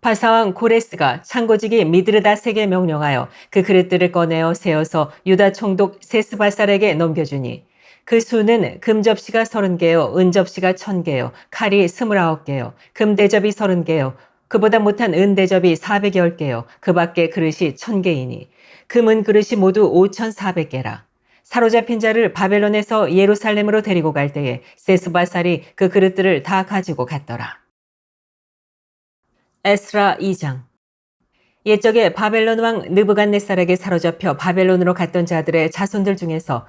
바사왕 고레스가 창고지기 미드르다세게 명령하여 그 그릇들을 꺼내어 세어서 유다 총독 세스바살에게 넘겨주니 그 수는 금접시가 서른 개요, 은접시가 천 개요, 칼이 스물아홉 개요, 금대접이 서른 개요, 그보다 못한 은대접이 사백열 개요, 그 밖에 그릇이 천 개이니 금은 그릇이 모두 오천사백 개라. 사로잡힌 자를 바벨론에서 예루살렘으로 데리고 갈 때에 세스바살이 그 그릇들을 다 가지고 갔더라. 에스라 2장. 옛적에 바벨론 왕 느부갓네살에게 사로잡혀 바벨론으로 갔던 자들의 자손들 중에서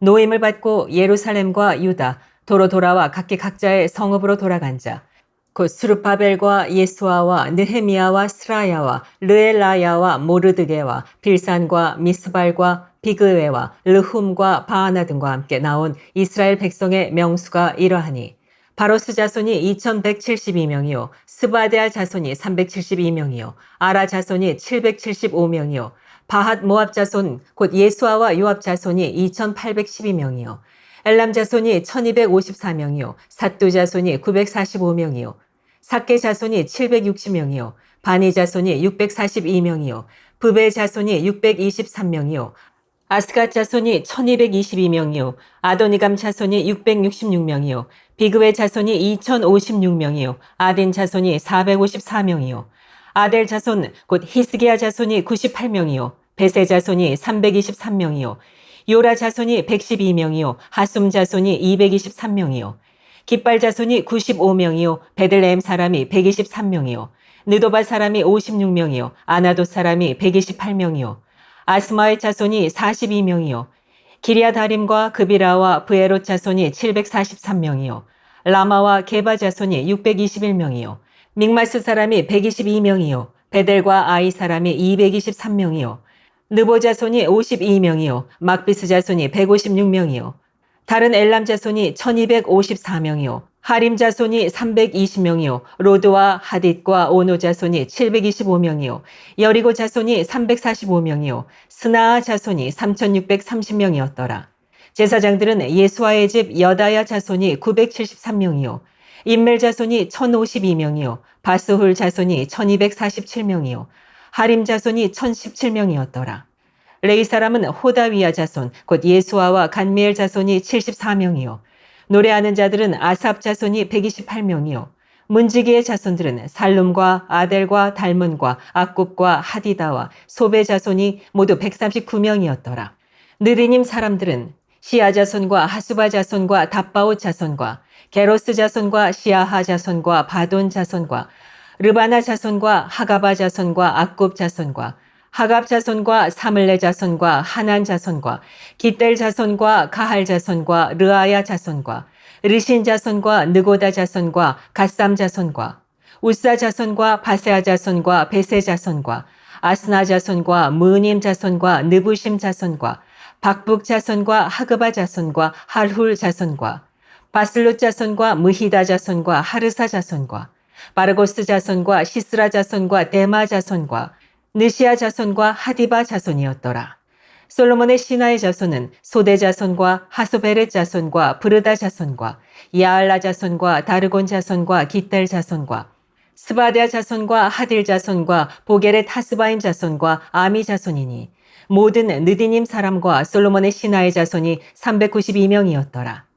노임을 받고 예루살렘과 유다 도로 돌아와 각기 각자의 성읍으로 돌아간 자, 곧 수르바벨과 예수아와 느헤미야와 스라야와 르엘라야와 모르드게와 빌산과 미스발과 비그웨와 르훔과 바하나 등과 함께 나온 이스라엘 백성의 명수가 이러하니 바로스 자손이 2172명이요. 스바데아 자손이 372명이요. 아라 자손이 775명이요. 바핫 모압 자손 곧 예수아와 요압 자손이 2812명이요. 엘람 자손이 1254명이요. 사뚜 자손이 945명이요. 사케 자손이 760명이요. 바니 자손이 642명이요. 부베 자손이 623명이요 아스갓 자손이 1222명이요. 아도니감 자손이 666명이요. 비그웨 자손이 2056명이요. 아딘 자손이 454명이요. 아델 자손 곧 히스기야 자손이 98명이요. 베세 자손이 323명이요. 요라 자손이 112명이요. 하숨 자손이 223명이요. 깃발 자손이 95명이요. 베들레헴 사람이 123명이요. 느도바 사람이 56명이요. 아나도 사람이 128명이요 아스마의 자손이 42명이요. 기리아 다림과 그비라와 브에롯 자손이 743명이요. 라마와 게바 자손이 621명이요. 믹마스 사람이 122명이요. 베델과 아이 사람이 223명이요. 느보 자손이 52명이요. 막비스 자손이 156명이요. 다른 엘람 자손이 1254명이요 하림 자손이 320명이요. 로드와 하딧과 오노 자손이 725명이요. 여리고 자손이 345명이요. 스나아 자손이 3630명이었더라. 제사장들은 예수와의 집 여다야 자손이 973명이요. 인멜 자손이 1052명이요. 바스훌 자손이 1247명이요. 하림 자손이 1017명이었더라. 레이 사람은 호다위아 자손 곧 예수아와 간미엘 자손이 74명이요 노래하는 자들은 아삽 자손이 128명이요. 문지기의 자손들은 살룸과 아델과 달문과 악굽과 하디다와 소베 자손이 모두 139명이었더라. 느리님 사람들은 시아 자손과 하수바 자손과 답바오 자손과 게로스 자손과 시아하 자손과 바돈 자손과 르바나 자손과 하가바 자손과 악굽 자손과 하갑 자손과 사물레 자손과 하난 자손과 기델 자손과 가할 자손과 르아야 자손과 르신 자손과 느고다 자손과 갓삼 자손과 우사 자손과 바세아 자손과 베세 자손과 아스나 자손과 무님 자손과 느부심 자손과 박북 자손과 하그바 자손과 할훌 자손과 바슬롯 자손과 무히다 자손과 하르사 자손과 바르고스 자손과 시스라 자손과 데마 자손과 느시아 자손과 하디바 자손이었더라. 솔로몬의 신하의 자손은 소대 자손과 하소베렛 자손과 브르다 자손과 야알라 자손과 다르곤 자손과 기딸 자손과 스바디아 자손과 하딜 자손과 보게렛 하스바임 자손과 아미 자손이니 모든 느디님 사람과 솔로몬의 신하의 자손이 392명이었더라.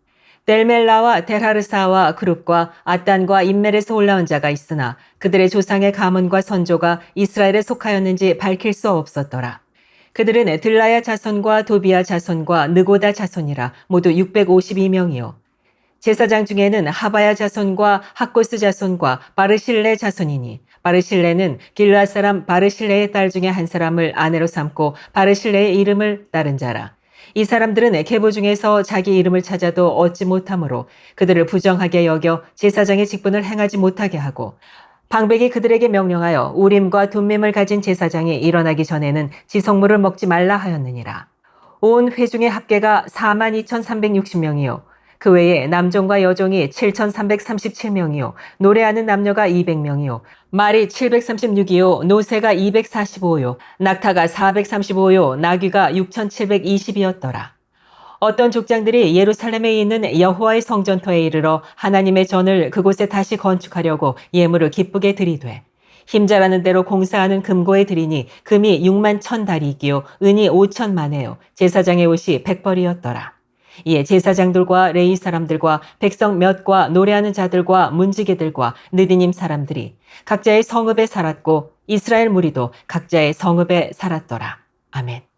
델멜라와 델하르사와 그룹과 아단과 인멜에서 올라온 자가 있으나 그들의 조상의 가문과 선조가 이스라엘에 속하였는지 밝힐 수 없었더라. 그들은 들라야 자손과 도비아 자손과 느고다 자손이라 모두 652명이요. 제사장 중에는 하바야 자손과 학고스 자손과 바르실레 자손이니 바르실레는 길라 사람 바르실레의 딸 중에 한 사람을 아내로 삼고 바르실레의 이름을 따른 자라. 이 사람들은 계보 중에서 자기 이름을 찾아도 얻지 못하므로 그들을 부정하게 여겨 제사장의 직분을 행하지 못하게 하고 방백이 그들에게 명령하여 우림과 둠밈을 가진 제사장이 일어나기 전에는 지성물을 먹지 말라 하였느니라. 온 회중의 합계가 42,360명이요. 그 외에 남종과 여종이 7,337명이요. 노래하는 남녀가 200명이요. 말이 736이요. 노새가 245요. 낙타가 435요. 나귀가 6,720이었더라. 어떤 족장들이 예루살렘에 있는 여호와의 성전터에 이르러 하나님의 전을 그곳에 다시 건축하려고 예물을 기쁘게 드리되 힘자라는 대로 공사하는 금고에 드리니 금이 6만 천 달이기요 은이 5천 만에요 제사장의 옷이 백벌이었더라. 이에 제사장들과 레이 사람들과 백성 몇과 노래하는 자들과 문지게들과 느디님 사람들이 각자의 성읍에 살았고 이스라엘 무리도 각자의 성읍에 살았더라. 아멘.